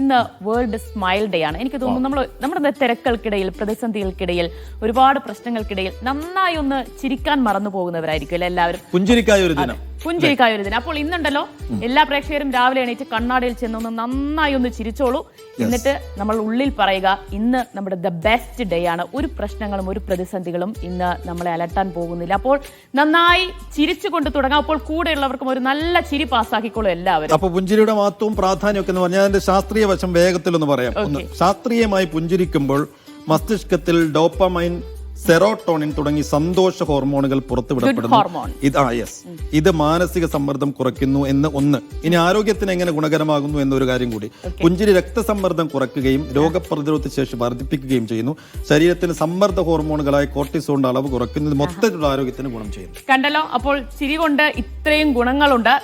ഇന്ന് world smile day ആണ്. എനിക്ക് തോന്നുന്നു നമ്മൾ നമ്മുടെ തിരക്കൾക്കിടയിൽ പ്രതിസന്ധികൾക്കിടയിൽ ഒരുപാട് പ്രശ്നങ്ങൾക്കിടയിൽ നന്നായി ഒന്ന് ചിരിക്കാൻ മറന്നു പോകുന്നവരായിരിക്കും അല്ലെ എല്ലാവരും? പുഞ്ചിരിക്കായ ഒരു ദിനം. പുഞ്ചിരിക്കായ ഒരു ദിനം അപ്പോൾ ഇന്നുണ്ടല്ലോ എല്ലാ പ്രേക്ഷകരും രാവിലെ എണീറ്റ് കണ്ണാടിയിൽ ചെന്നൊന്ന് നന്നായി ഒന്ന് ചിരിച്ചോളൂ. എന്നിട്ട് നമ്മൾ ഉള്ളിൽ പറയുക ഇന്ന് നമ്മുടെ ദ ബെസ്റ്റ് ഡേ ആണ്. ഒരു പ്രശ്നങ്ങളും ഒരു പ്രതിസന്ധികളും ഇന്ന് നമ്മളെ അലട്ടാൻ പോകുന്നില്ല. അപ്പോൾ നന്നായി ചിരിച്ചുകൊണ്ട് തുടങ്ങാം. അപ്പോൾ കൂടെയുള്ളവർക്കും ഒരു നല്ല ചിരി പാസ്സാക്കിക്കോളൂ എല്ലാവരും. അപ്പൊ പുഞ്ചിരിയുടെ മഹത്വവും പ്രാധാന്യമൊക്കെ എന്ന് പറഞ്ഞാൽ അതിന്റെ ശാസ്ത്രീയ വശം വേഗത്തിൽ ഒന്ന് പറയാം. ഒന്ന് ശാസ്ത്രീയമായി പുഞ്ചിരിക്കുമ്പോൾ മസ്തിഷ്കത്തിൽ ഡോപ്പമൈൻ സെറോട്ടോണിൻ തുടങ്ങി സന്തോഷ ഹോർമോണുകൾ പുറത്തുവിടപ്പെടുന്നു. ഇത് ആ യെസ് ഇത് മാനസിക സമ്മർദ്ദം കുറയ്ക്കുന്നു എന്ന് ഒന്ന്. ഇനി ആരോഗ്യത്തിന് എങ്ങനെ ഗുണകരമാകുന്നു എന്നൊരു കാര്യം കൂടി. പുഞ്ചിരി രക്തസമ്മർദ്ദം കുറയ്ക്കുകയും രോഗപ്രതിരോധ ശേഷി വർദ്ധിപ്പിക്കുകയും ചെയ്യുന്നു. ശരീരത്തിന് സമ്മർദ്ദ ഹോർമോണുകളായ കോർട്ടിസോണിന്റെ അളവ് കുറയ്ക്കുന്നത് മൊത്തത്തിലുള്ള ആരോഗ്യത്തിന് ഗുണം ചെയ്യുന്നു. കണ്ടല്ലോ അപ്പോൾ ചിരി കൊണ്ട് ഇത്രയും ഗുണങ്ങളുണ്ട്.